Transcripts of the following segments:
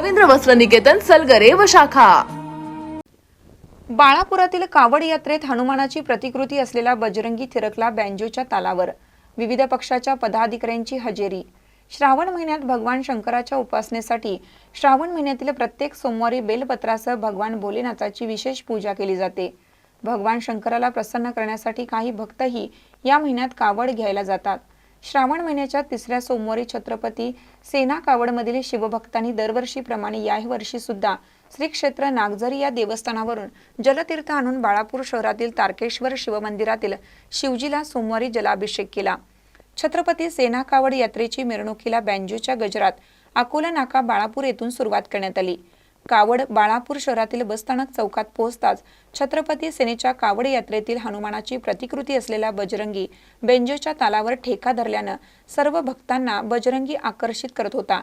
रवींद्र वस्त्र निकेतन सलगरे व शाखा. बाळापुरातील कावड यात्रेत हनुमानाची प्रतिकृती असलेला बजरंगी थिरकला बँजोच्या तालावर. विविध पक्षाच्या पदाधिकाऱ्यांची हजेरी. श्रावण महिन्यात भगवान शंकराच्या उपासनेसाठी श्रावण महिन्यातील प्रत्येक सोमवारी बेलपत्रासह भगवान भोलेनाथाची विशेष पूजा केली जाते. भगवान शंकराला प्रसन्न करण्यासाठी काही भक्तही या महिन्यात कावड घ्यायला जातात. श्रावण महिन्याच्या तिसऱ्या सोमवारी छत्रपती सेना कावडमधील शिवभक्तांनी दरवर्षीप्रमाणे याही वर्षी सुद्धा श्री क्षेत्र नागझरी या देवस्थानावरून जलतीर्थ आणून बाळापूर शहरातील तारकेश्वर शिवमंदिरातील शिवजीला सोमवारी जलाभिषेक केला. छत्रपती सेना कावड यात्रेची मिरवणुकीला बँजोच्या गजरात अकोला नाका बाळापूर येथून सुरुवात करण्यात आली. कावड बाळापूर शहरातील बसस्थानक चौकात पोहोचताच छत्रपती सेनेच्या कावड यात्रेतील हनुमानाची प्रतिकृती असलेला बजरंगी बेंजोच्या तालावर ठेका धरल्यानं सर्व भक्तांना बजरंगी आकर्षित करत होता.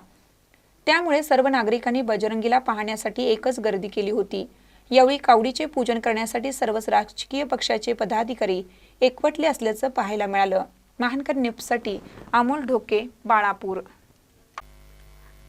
त्यामुळे सर्व नागरिकांनी बजरंगीला पाहण्यासाठी एकच गर्दी केली होती. यावेळी कावडीचे पूजन करण्यासाठी सर्वच राजकीय पक्षाचे पदाधिकारी एकवटले असल्याचं पाहायला मिळालं. महानकर निपसाठी अमोल ढोके बाळापूर.